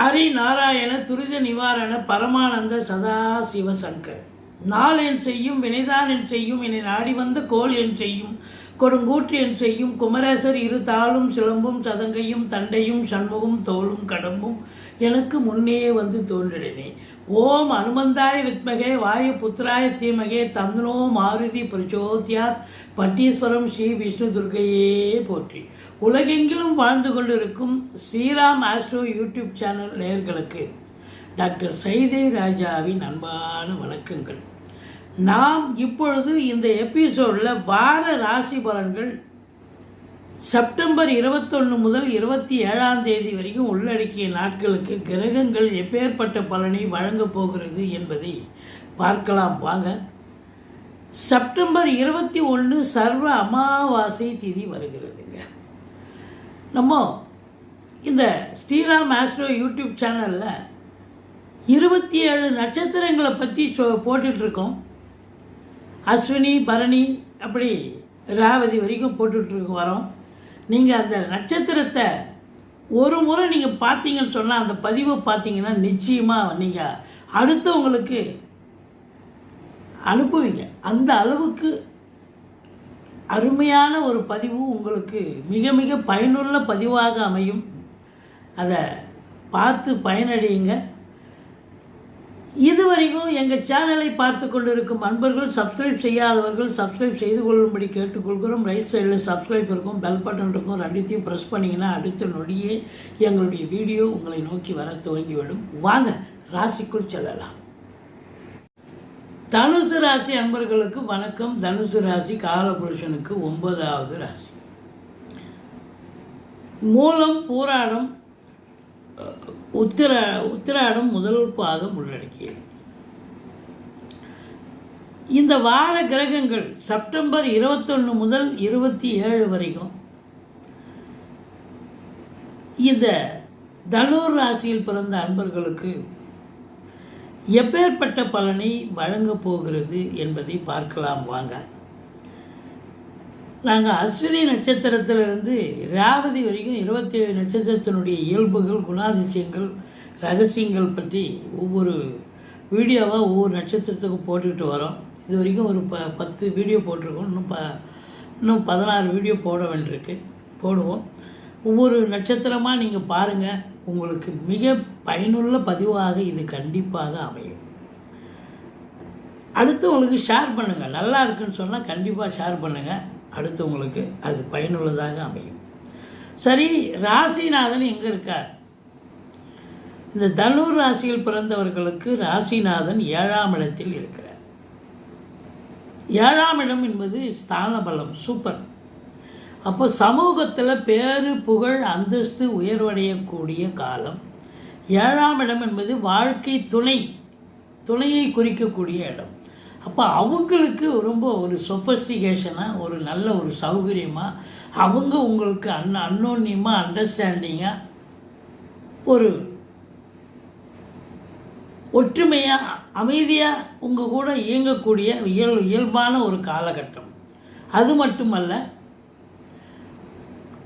ஹரி நாராயண துரித நிவாரண பரமானந்த சதா சிவசங்கர் நாள் என் செய்யும் வினைதான் என் செய்யும் என்னை நாடி வந்த கோல் என் செய்யும். கொடுங்கூற்றியன் செய்யும் குமரேசர் இரு தாளும் சிலம்பும் சதங்கையும் தண்டையும் சண்முகம் தோளும் கடம்பும் எனக்கு முன்னே வந்து தோன்றினே ஓம் அனுமந்தாய வித்மகே வாயு புத்திராய தீமகே தந்தனோ மாருதி பிரச்சோத்யாத் பட்டீஸ்வரம் ஸ்ரீ விஷ்ணு துர்க்கையே போற்றி. உலகெங்கிலும் வாழ்ந்து கொண்டிருக்கும் ஸ்ரீராம் ஆஸ்ட்ரோ யூடியூப் சேனல் நேயர்களுக்கு டாக்டர் சைதே ராஜாவின் அன்பான வணக்கங்கள். நாம் இப்பொழுது இந்த எபிசோடில் வார ராசி பலன்கள் செப்டம்பர் இருபத்தொன்று முதல் இருபத்தி ஏழாம் தேதி வரைக்கும் உள்ளடக்கிய நாட்களுக்கு கிரகங்கள் எப்பேற்பட்ட பலனை வழங்கப் போகிறது என்பதை பார்க்கலாம். வாங்க. செப்டம்பர் இருபத்தி ஒன்று சர்வ அமாவாசை திதி வருகிறதுங்க. நம்ம இந்த ஸ்ரீராம் ஆஸ்ட்ரோ யூடியூப் சேனலில் இருபத்தி ஏழு நட்சத்திரங்களை பற்றி சொ போட்டுட்ருக்கோம். அஸ்வினி பரணி அப்படி ராவதி வரைக்கும் போட்டுட்ருக்கு வரோம். நீங்கள் அந்த நட்சத்திரத்தை ஒரு முறை நீங்கள் பார்த்தீங்கன்னு சொன்னால் அந்த பதிவை பார்த்தீங்கன்னா நிச்சயமாக நீங்கள் அடுத்தவங்களுக்கு அனுப்புவீங்க. அந்த அளவுக்கு அருமையான ஒரு பதிவு உங்களுக்கு மிக மிக பயனுள்ள பதிவாக அமையும். அதை பார்த்து பயனடையுங்க. இதுவரைக்கும் எங்கள் சேனலை பார்த்து கொண்டிருக்கும் அன்பர்கள் சப்ஸ்கிரைப் செய்யாதவர்கள் சப்ஸ்கிரைப் செய்து கொள்ளும்படி கேட்டுக்கொள்கிறோம். ரைட் சைடில் சப்ஸ்கிரைப் இருக்கும் பெல் பட்டன் இருக்கும். ரெண்டுத்தையும் ப்ரெஸ் பண்ணிங்கன்னா அடுத்த நொடியே எங்களுடைய வீடியோ உங்களை நோக்கி வர துவங்கிவிடும். வாங்க ராசிக்குள் செல்லலாம். தனுசு ராசி அன்பர்களுக்கு வணக்கம். தனுசு ராசி காலபுருஷனுக்கு ஒன்பதாவது ராசி. மூலம் பூராடம் உத்திர உத்திராடம் முதல் பாதம் உள்ளடக்கியது. இந்த வார கிரகங்கள் செப்டம்பர் இருபத்தொன்று முதல் இருபத்தி ஏழு வரைக்கும் இந்த தனுர் ராசியில் பிறந்த அன்பர்களுக்கு எப்பேற்பட்ட பலனை வழங்கப் போகிறது என்பதை பார்க்கலாம். வாங்க. நாங்கள் அஸ்வினி நட்சத்திரத்திலிருந்து ராவதி வரைக்கும் இருபத்தேழு நட்சத்திரத்தினுடைய இயல்புகள் குணாதிசயங்கள் ரகசியங்கள் பற்றி ஒவ்வொரு வீடியோவாக ஒவ்வொரு நட்சத்திரத்துக்கும் போட்டுக்கிட்டு வரோம். இது வரைக்கும் ஒரு ப பத்து வீடியோ போட்டிருக்கோம். இன்னும் ப இன்னும் பதினாறு வீடியோ போட வேண்டியிருக்கு. போடுவோம். ஒவ்வொரு நட்சத்திரமாக நீங்கள் பாருங்கள் உங்களுக்கு மிக பயனுள்ள பதிவாக இது கண்டிப்பாக அமையும். அடுத்து உங்களுக்கு ஷேர் பண்ணுங்கள் நல்லா இருக்குன்னு சொன்னால் கண்டிப்பாக ஷேர் பண்ணுங்கள் அடுத்தவங்களுக்கு அது பயனுள்ளதாக அமையும். சரி ராசிநாதன் எங்கே இருக்கார்? இந்த தனு ராசியில் பிறந்தவர்களுக்கு ராசிநாதன் ஏழாம் இடத்தில் இருக்கிறார். ஏழாம் இடம் என்பது ஸ்தான பலம் சூப்பர் அப்போ சமூகத்தில் பேரு புகழ் அந்தஸ்து உயர்வடையக்கூடிய காலம். ஏழாம் இடம் என்பது வாழ்க்கை துணை துணையை குறிக்கக்கூடிய இடம். அப்போ அவங்களுக்கு ரொம்ப ஒரு சொஃபஸ்டிகேஷனாக ஒரு நல்ல ஒரு சௌகரியமாக அவங்க உங்களுக்கு அன் அன்னோன்யமாக அண்டர்ஸ்டாண்டிங்காக ஒரு ஒற்றுமையாக அமைதியாக உங்கள் கூட இயங்கக்கூடிய இயல் இயல்பான ஒரு காலகட்டம். அது மட்டுமல்ல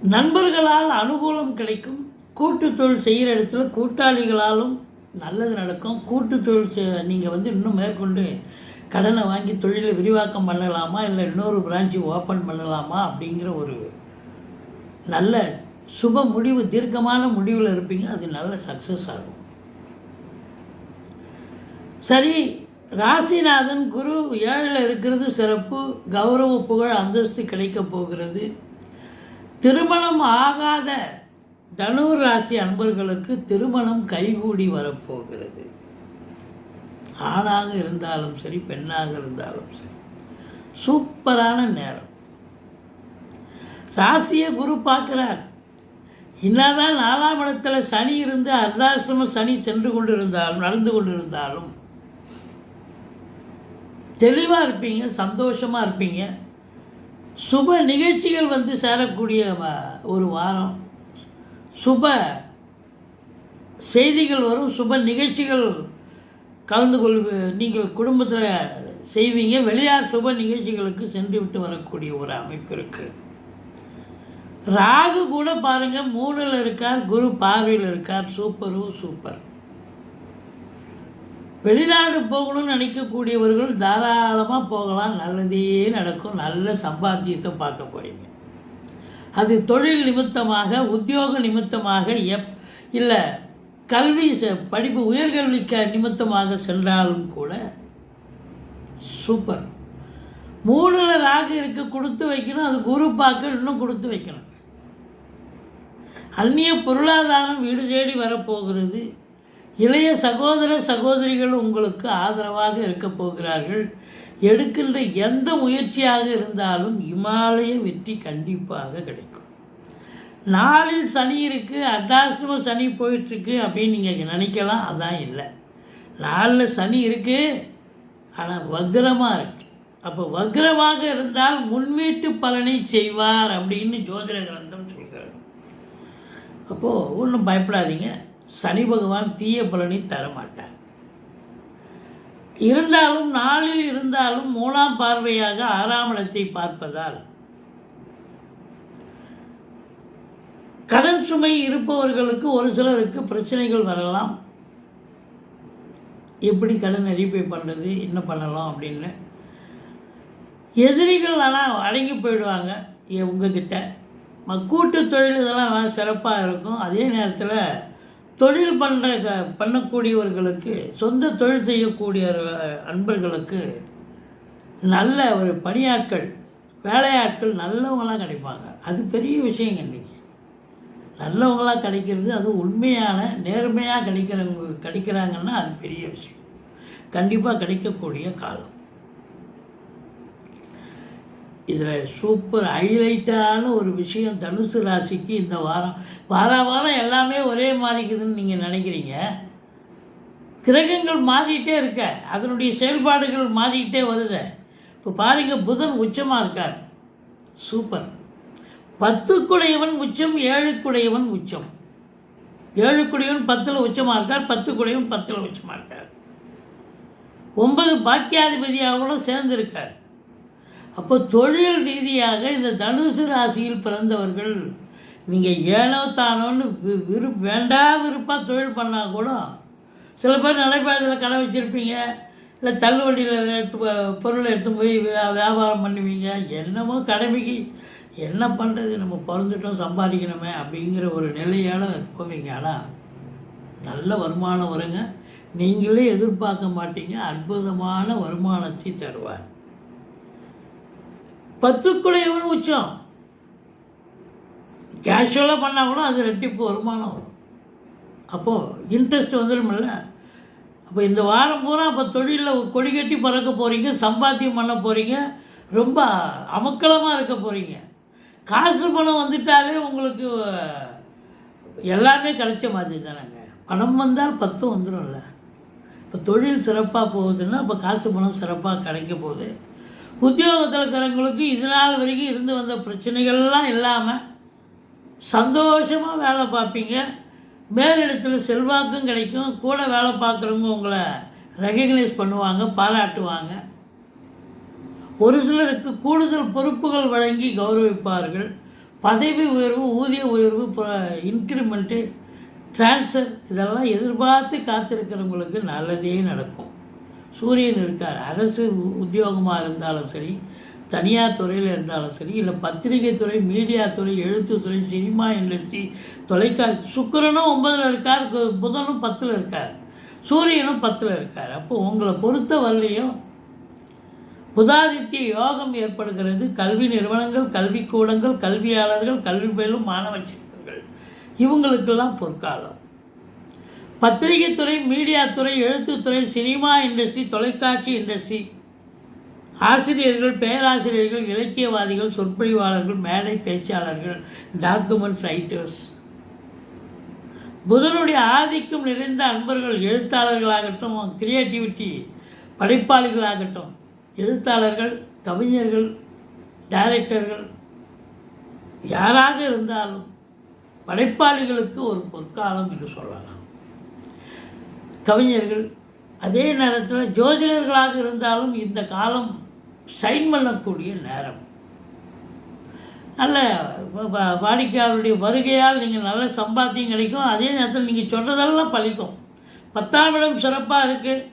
நண்பர்களால் அனுகூலம் கிடைக்கும் கூட்டு தொழில் செய்கிற இடத்துல கூட்டாளிகளாலும் நல்லது நடக்கும் கூட்டு தொழில் நீங்கள் வந்து இன்னும் மேற்கொண்டு கடனை வாங்கி தொழிலை விரிவாக்கம் பண்ணலாமா இல்லை இன்னொரு பிரான்ச்சு ஓப்பன் பண்ணலாமா அப்படிங்கிற ஒரு நல்ல சுப முடிவு தீர்க்கமான முடிவில் இருப்பீங்க. அது நல்ல சக்ஸஸ் ஆகும். சரி ராசிநாதன் குரு ஏழில் இருக்கிறது சிறப்பு. கௌரவ புகழ் அந்தஸ்து கிடைக்கப் போகிறது. திருமணம் ஆகாத தனுர் ராசி அன்பர்களுக்கு திருமணம் கைகூடி வரப்போகிறது. ஆணாக இருந்தாலும் சரி பெண்ணாக இருந்தாலும் சரி. சூப்பரான நேரம். ராசியை குரு பார்க்குறார். என்னதான் நாலாம் இடத்துல சனி இருந்து அர்த்தாசிரம சனி சென்று கொண்டிருந்தாலும் நடந்து கொண்டிருந்தாலும் தெளிவாக இருப்பீங்க சந்தோஷமாக இருப்பீங்க. சுப நிகழ்ச்சிகள் வந்து சேரக்கூடிய வ- ஒரு வாரம். சுப செய்திகள் வரும் சுப நிகழ்ச்சிகள் கலந்து கொள்வது நீங்கள் குடும்பத்தில் செய்வீங்க வெளியார் சுப நிகழ்ச்சிகளுக்கு சென்று விட்டு வரக்கூடிய ஒரு அமைப்பு இருக்குது ராகு கூட பாருங்கள் மூணில் இருக்கார் குரு பார்வையில் இருக்கார் சூப்பரு சூப்பர். வெளிநாடு போகணும்னு நினைக்கக்கூடியவர்கள் தாராளமாக போகலாம் நல்லதே நடக்கும் நல்ல சம்பாத்தியத்தை பார்க்க போகிறீங்க அது தொழில் நிமித்தமாக உத்தியோக நிமித்தமாக எப் இல்லை கல்வி படிப்பு உயர்கல்விக்கு நிமித்தமாக சென்றாலும் கூட சூப்பர். மூணுல ராகு இருக்க கொடுத்து வைக்கணும் அது குரு பார்க்க இன்னும் கொடுத்து வைக்கணும். அந்நிய பொருளாதாரம் வீடு தேடி வரப்போகிறது. இளைய சகோதர சகோதரிகள் உங்களுக்கு ஆதரவாக இருக்க போகிறார்கள். எடுக்கின்ற எந்த முயற்சியாக இருந்தாலும் இமாலய வெற்றி கண்டிப்பாக கிடைக்கும். நாளில் சனி இருக்குது அர்த்தாசிரம சனி போயிட்டுருக்கு அப்படின்னு நீங்கள் நினைக்கலாம் அதான் இல்லை. நாளில் சனி இருக்குது ஆனால் வக்ரமாக இருக்குது அப்போ வக்ரமாக இருந்தால் முன்வீட்டு பலனை செய்வார் அப்படின்னு ஜோதிட கிரந்தம் சொல்கிறார் அப்போது ஒன்றும் பயப்படாதீங்க. சனி பகவான் தீய பலனை தர மாட்டார். இருந்தாலும் நாளில் இருந்தாலும் மூணாம் பார்வையாக ஆறாம் இடத்தை பார்ப்பதால் கடன் சுமை இருப்பவர்களுக்கு ஒரு சிலருக்கு பிரச்சனைகள் வரலாம். எப்படி கடன் ரீபே பண்ணுறது என்ன பண்ணலாம் அப்படின்னு. எதிரிகள் ஆனால் அடங்கி போயிடுவாங்க உங்ககிட்ட. கூட்டு தொழில் இதெல்லாம் நல்லா சிறப்பாக இருக்கும். அதே நேரத்தில் தொழில் பண்ணுற க பண்ணக்கூடியவர்களுக்கு சொந்த தொழில் செய்யக்கூடிய அன்பர்களுக்கு நல்ல ஒரு பணியாட்கள் வேலையாட்கள் நல்லவங்களாம் கிடைப்பாங்க. அது பெரிய விஷயங்க இன்றைக்கி நல்லவங்களாக கிடைக்கிறது அது உண்மையான நேர்மையாக கிடைக்கிறவங்க கிடைக்கிறாங்கன்னா அது பெரிய விஷயம். கண்டிப்பாக கிடைக்கக்கூடிய காலம். இதில் சூப்பர் ஹைலைட்டான ஒரு விஷயம் தனுசு ராசிக்கு இந்த வாரம். வார வாரம் எல்லாமே ஒரே மாதிரி இருக்குதுன்னு நீங்கள் நினைக்கிறீங்க. கிரகங்கள் மாறிட்டே இருக்க அதனுடைய செயல்பாடுகள் மாறிக்கிட்டே வருது. இப்போ பாருங்கள் புதன் உச்சமாக இருக்கார். சூப்பர் பத்துக்குடையவன் உச்சம் ஏழுக்குடையவன் உச்சம். ஏழுக்குடையவன் பத்தில் உச்சமாக இருக்கார் பத்துக்குடையவன் பத்தில் உச்சமாக இருக்கார். ஒன்பது பாக்கியாதிபதியாகவும் சேர்ந்திருக்கார். அப்போ தொழில் ரீதியாக இந்த தனுசு ராசியில் பிறந்தவர்கள் நீங்கள் ஏனோ தானோன்னு வி- விரு வேண்டா விருப்பாக தொழில் பண்ணால் கூட சில பேர் நடைபாதையில் கடை வச்சுருப்பீங்க இல்லை தள்ளுவண்டியில் எடுத்து பொருளை எடுத்து போய் வியா- வியாபாரம் பண்ணுவீங்க என்னமோ கடமைக்கு என்ன பண்ணுறது நம்ம பிறந்துட்டோம் சம்பாதிக்கணுமே அப்படிங்கிற ஒரு நிலையால் போவீங்க. ஆனால் நல்ல வருமானம் வருங்க. நீங்களே எதிர்பார்க்க மாட்டீங்க. அற்புதமான வருமானத்தை தருவார். பத்துக்குடையவன் உச்சம்? கேஷுவலாக பண்ணால் கூட அது ரெட்டிப்பு வருமானம் வரும். அப்போது இன்ட்ரெஸ்ட் வந்துடுமில்ல அப்போ இந்த வாரம் பூரா அப்போ தொழிலில் கொடி கட்டி பறக்க போகிறீங்க சம்பாத்தியம் பண்ண போகிறீங்க ரொம்ப அமக்கலமாக இருக்க போகிறீங்க காசு பணம் வந்துட்டாலே உங்களுக்கு எல்லாமே கிடைச்ச மாதிரி தானேங்க. பணம் வந்தால் பத்தும் வந்துடும்ல இப்போ தொழில் சிறப்பாக போகுதுன்னா இப்போ காசு பணம் சிறப்பாக கிடைக்க போகுது. உத்தியோகத்தில் இருக்கிறவங்களுக்கு இது நாள் வரைக்கும் இருந்து வந்த பிரச்சனைகள்லாம் இல்லாமல் சந்தோஷமாக வேலை பார்ப்பீங்க. மேலிடத்தில் செல்வாக்கும் கிடைக்கும். கூட வேலை பார்க்குறவங்க உங்களை ரெகக்னைஸ் பண்ணுவாங்க பாராட்டுவாங்க. ஒரு சிலருக்கு கூடுதல் பொறுப்புகள் வழங்கி கௌரவிப்பார்கள். பதவி உயர்வு ஊதிய உயர்வு இன்க்ரிமெண்ட்டு ட்ரான்ஸ்ஃபர் இதெல்லாம் எதிர்பார்த்து காத்திருக்கிறவங்களுக்கு நல்லதே நடக்கும். சூரியன் இருக்கார். அரசு உ- உத்தியோகமாக இருந்தாலும் சரி தனியார் துறையில் இருந்தாலும் சரி இல்லை பத்திரிகை துறை மீடியா துறை எழுத்துத்துறை சினிமா இண்டஸ்ட்ரி தொலைக்காட்சி சுக்கிரனும் ஒன்பதில் இருக்கார் கு- புதனும் பத்தில் இருக்கார். சூரியனும் பத்தில் இருக்கார். அப்போ உங்களை பொறுத்த வரலையும் புதாதித்ய யோகம் ஏற்படுகிறது. கல்வி நிறுவனங்கள் கல்விக்கூடங்கள் கல்வியாளர்கள் கல்வி பயிலும் மாணவ செல்வங்கள் இவங்களுக்கெல்லாம் பொற்காலம். பத்திரிகை துறை மீடியா துறை எழுத்துத்துறை சினிமா இண்டஸ்ட்ரி தொலைக்காட்சி இண்டஸ்ட்ரி. ஆசிரியர்கள் பேராசிரியர்கள் இலக்கியவாதிகள் சொற்பொழிவாளர்கள் மேடை பேச்சாளர்கள் டாக்குமெண்ட் ரைட்டர்ஸ். புதனுடைய ஆதிக்கம் நிறைந்த அன்பர்கள் எழுத்தாளர்களாகட்டும் கிரியேட்டிவிட்டி படைப்பாளிகளாகட்டும் எழுத்தாளர்கள் கவிஞர்கள் டைரக்டர்கள் யாராக இருந்தாலும் படைப்பாளிகளுக்கு ஒரு பொற்காலம் என்று சொல்லலாம். கவிஞர்கள் அதே நேரத்தில் ஜோதிடர்களாக இருந்தாலும் இந்த காலம் சைன் பண்ணக்கூடிய நேரம். நல்ல வாடிக்கையாளருடைய வருகையால் நீங்கள் நல்ல சம்பாத்தியம் கிடைக்கும். அதே நேரத்தில் நீங்கள் சொல்கிறதெல்லாம் பழிக்கும். பத்தாம் இடம் சிறப்பாக இருக்குது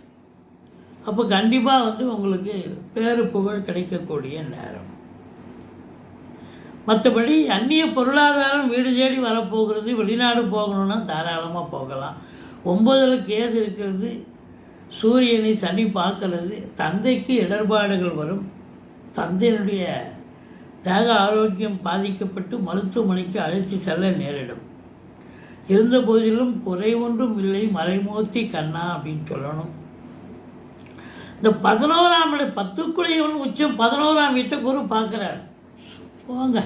அப்போ கண்டிப்பாக வந்து உங்களுக்கு பேரு புகழ் கிடைக்கக்கூடிய நேரம். மற்றபடி அந்நிய பொருளாதாரம் வீடு தேடி வரப்போகிறது வெளிநாடு போகணும்னா தாராளமாக போகலாம். ஒம்பதில் கேது இருக்கிறது? சூரியனை சனி பார்க்கறது. தந்தைக்கு இடர்பாடுகள் வரும். தந்தையினுடைய தேக ஆரோக்கியம் பாதிக்கப்பட்டு மருத்துவமனைக்கு அழைத்து செல்ல நேரிடும். இருந்த போதிலும் குறை ஒன்றும் இல்லை. மறைமூர்த்தி கண்ணா அப்படின்னு சொல்லணும். இந்த பதினோராம் பத்துக்குள்ளே பத்துக்குடையவன் உச்சம் பதினோராம் வீட்டை குரு பார்க்குறாரு. போங்க.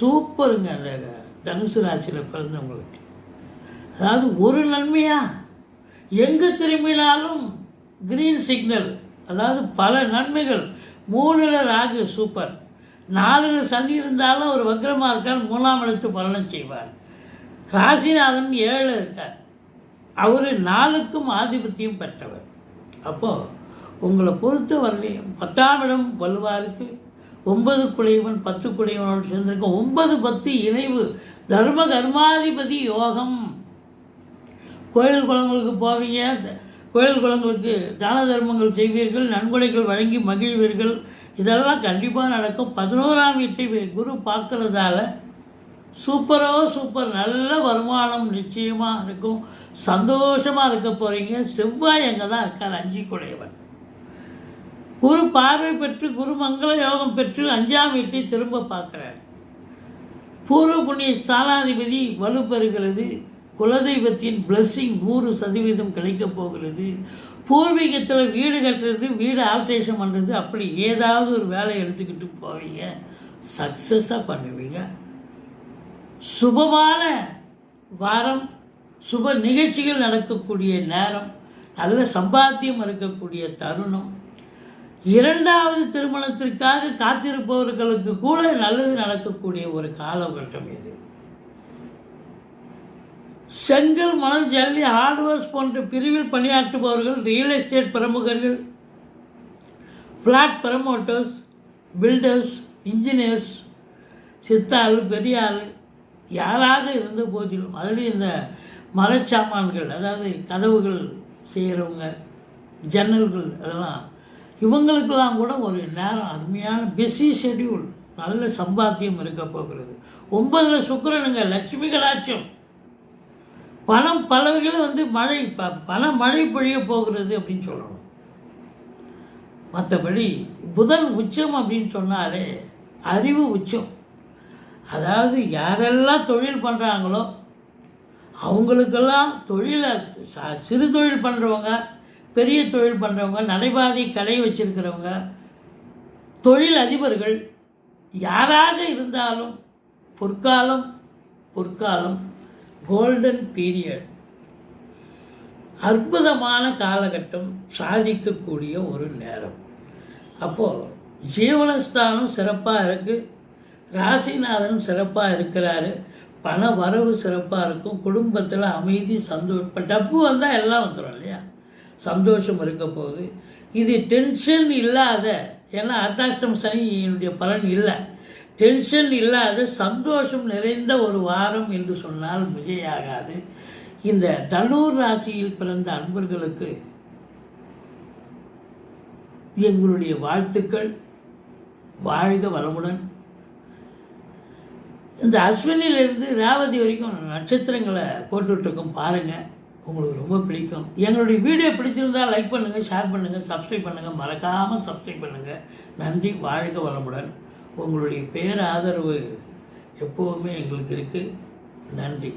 சூப்பருங்க அந்த தனுசு ராசியில் பிறந்தவங்களுக்கு. அதாவது ஒரு நன்மையா? எங்கே திரும்பினாலும் கிரீன் சிக்னல் அதாவது பல நன்மைகள். மூணில் ராகு சூப்பர். நாலில் சனி இருந்தாலும் ஒரு வக்ரமாக இருக்கார் மூணாம் இடத்து பலனம் செய்வார். ராசிநாதன் ஏழு இருக்கார். அவர் நாலுக்கும் ஆதிபத்தியம் பெற்றவர். அப்போது உங்களை பொறுத்த வரலையும் பத்தாம் இடம் ஒன்பது குடையவன் பத்து குடையவனோடு சேர்ந்திருக்க ஒன்பது பத்து இணைவு தர்ம கர்மாதிபதி யோகம். கோயில் குளங்களுக்கு போவீங்க த- கோயில் குளங்களுக்கு தான தர்மங்கள் செய்வீர்கள் நன்கொடைகள் வழங்கி மகிழ்வீர்கள். இதெல்லாம் கண்டிப்பாக நடக்கும். பதினோராம் வீட்டை குரு பார்க்கறதால சூப்பரோ சூப்பர் நல்ல வருமானம் நிச்சயமாக இருக்கும். சந்தோஷமாக இருக்க போகிறீங்க செவ்வாய் அங்கே தான் இருக்கார் அஞ்சு குடையவன் குரு பார்வை பெற்று குரு மங்கள யோகம் பெற்று அஞ்சாம் வீட்டை திரும்ப பார்க்குறார். பூர்வ புண்ணிய ஸ்தானாதிபதி வலுப்பெறுகிறது குலதெய்வத்தின் பிளஸ்ஸிங் நூறு சதவீதம் கிடைக்கப் போகிறது. பூர்வீகத்தில் வீடு கட்டுறது வீடு ஆல்ட்ரேஷன் பண்ணுறது அப்படி ஏதாவது ஒரு வேலையை எடுத்துக்கிட்டு போவீங்க. சக்ஸஸாக பண்ணுவீங்க. சுபமான வாரம் சுப நிகழ்ச்சிகள் நடக்கக்கூடிய நேரம் நல்ல சம்பாத்தியம் இருக்கக்கூடிய தருணம் இரண்டாவது திருமணத்திற்காக காத்திருப்பவர்களுக்கு கூட நல்லது நடக்கக்கூடிய ஒரு காலகட்டம் இது. செங்கல் மணல் ஜல்லி ஹார்ட்வேர்ஸ் போன்ற பிரிவில் பணியாற்றுபவர்கள் ரியல் எஸ்டேட் பிரமுகர்கள் ஃப்ளாட் பிரமோட்டர்ஸ் பில்டர்ஸ் இன்ஜினியர்ஸ் சித்தாள் பெரிய ஆள் யாராக இருந்த போதிலும் அதுலேயும் இந்த மரச்சாமான்கள் அதாவது கதவுகள் செய்கிறவங்க ஜன்னல்கள் அதெல்லாம் இவங்களுக்கெல்லாம் கூட ஒரு நேரம் அருமையான பிஸி ஷெட்யூல் நல்ல சம்பாத்தியம் இருக்க போகிறது. ஒன்பதில் சுக்கரனுங்க லட்சுமி கடாட்சம். பணம் பலவகையில் வந்து மழை ப பண மழை பொழிய போகிறது அப்படின்னு சொல்லணும். மற்றபடி புதன் உச்சம் அப்படின்னு சொன்னாலே அறிவு உச்சம். அதாவது யாரெல்லாம் தொழில் பண்ணுறாங்களோ அவங்களுக்கெல்லாம் தொழிலை ச- சிறு தொழில் பண்ணுறவங்க பெரிய தொழில் பண்ணுறவங்க நடைபாதை கடை வச்சிருக்கிறவங்க தொழில் அதிபர்கள் யாராக இருந்தாலும் பொற்காலம் பொற்காலம் கோல்டன் பீரியட் அற்புதமான காலகட்டம் சாதிக்கக்கூடிய ஒரு நேரம். அப்போது ஜீவனஸ்தானம் சிறப்பாக இருக்குது ராசிநாதன் சிறப்பாக இருக்கிறாரு பண வரவு சிறப்பாக இருக்கும் குடும்பத்தில் அமைதி சந்தோஷம் இப்போ டப்பு வந்தால் எல்லாம் வந்துடும் இல்லையா? சந்தோஷம் இருக்க போகுது. இது டென்ஷன் இல்லாத ஏன்னா அர்த்தாஷ்டம் சனியினுடைய பலன் இல்லை. டென்ஷன் இல்லாத சந்தோஷம் நிறைந்த ஒரு வாரம் என்று சொன்னால் மிகையாகாது. இந்த தனூர் ராசியில் பிறந்த அன்பர்களுக்கு எங்களுடைய வாழ்த்துக்கள் வாழ்க வளமுடன். இந்த அஸ்வினிலிருந்து ரேவதி வரைக்கும் நட்சத்திரங்களை போட்டுட்ருக்கோம் பாருங்கள் உங்களுக்கு ரொம்ப பிடிக்கும். எங்களுடைய வீடியோ பிடிச்சிருந்தால் லைக் பண்ணுங்கள் ஷேர் பண்ணுங்கள் சப்ஸ்கிரைப் பண்ணுங்கள் மறக்காமல் சப்ஸ்கிரைப் பண்ணுங்கள் நன்றி வாழ்க வளமுடன். உங்களுடைய பேர் ஆதரவு எப்போவுமே எங்களுக்கு இருக்குது நன்றி.